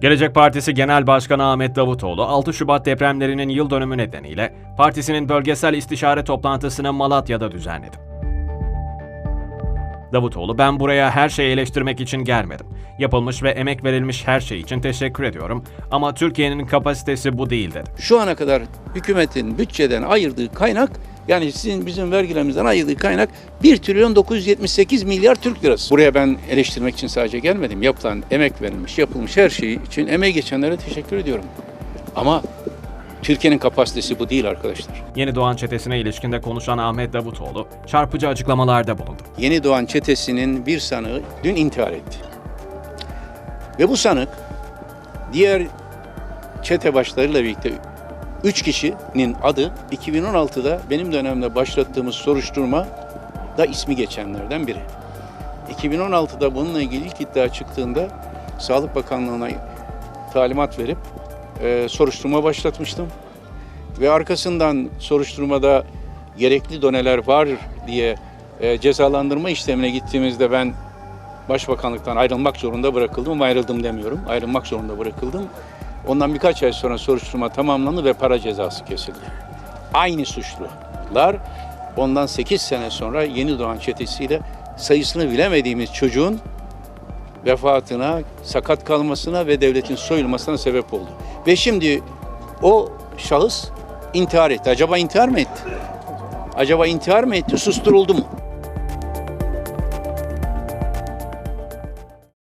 Gelecek Partisi Genel Başkanı Ahmet Davutoğlu, 6 Şubat depremlerinin yıl dönümü nedeniyle partisinin bölgesel istişare toplantısını Malatya'da düzenledi. Davutoğlu, ben buraya her şeyi eleştirmek için gelmedim. Yapılmış ve emek verilmiş her şey için teşekkür ediyorum ama Türkiye'nin kapasitesi bu değil dedi. Şu ana kadar hükümetin bütçeden ayırdığı kaynak yani sizin bizim vergilerimizden ayırdığı kaynak 1 trilyon 978 milyar Türk lirası. Buraya ben eleştirmek için sadece gelmedim. Yapılan, emek verilmiş, yapılmış her şey için emeği geçenlere teşekkür ediyorum. Ama Türkiye'nin kapasitesi bu değil arkadaşlar. Yeni Doğan çetesine ilişkinde konuşan Ahmet Davutoğlu, çarpıcı açıklamalarda bulundu. Yeni doğan çetesinin bir sanığı dün intihar etti. Ve bu sanık diğer çete başlarıyla birlikte 3 kişinin adı 2016'da benim dönemde başlattığımız soruşturma da ismi geçenlerden biri. 2016'da bununla ilgili ilk iddia çıktığında Sağlık Bakanlığı'na talimat verip e, soruşturma başlatmıştım. Ve arkasından soruşturmada gerekli doneler var diye e, cezalandırma işlemine gittiğimizde ben Başbakanlıktan ayrılmak zorunda bırakıldım ayrıldım demiyorum. Ayrılmak zorunda bırakıldım. Ondan birkaç ay sonra soruşturma tamamlandı ve para cezası kesildi. Aynı suçlular ondan 8 sene sonra yeni doğan çetesiyle sayısını bilemediğimiz çocuğun vefatına, sakat kalmasına ve devletin soyulmasına sebep oldu. Ve şimdi o şahıs intihar etti. Acaba intihar mı etti? Acaba intihar mı etti? Susturuldu mu?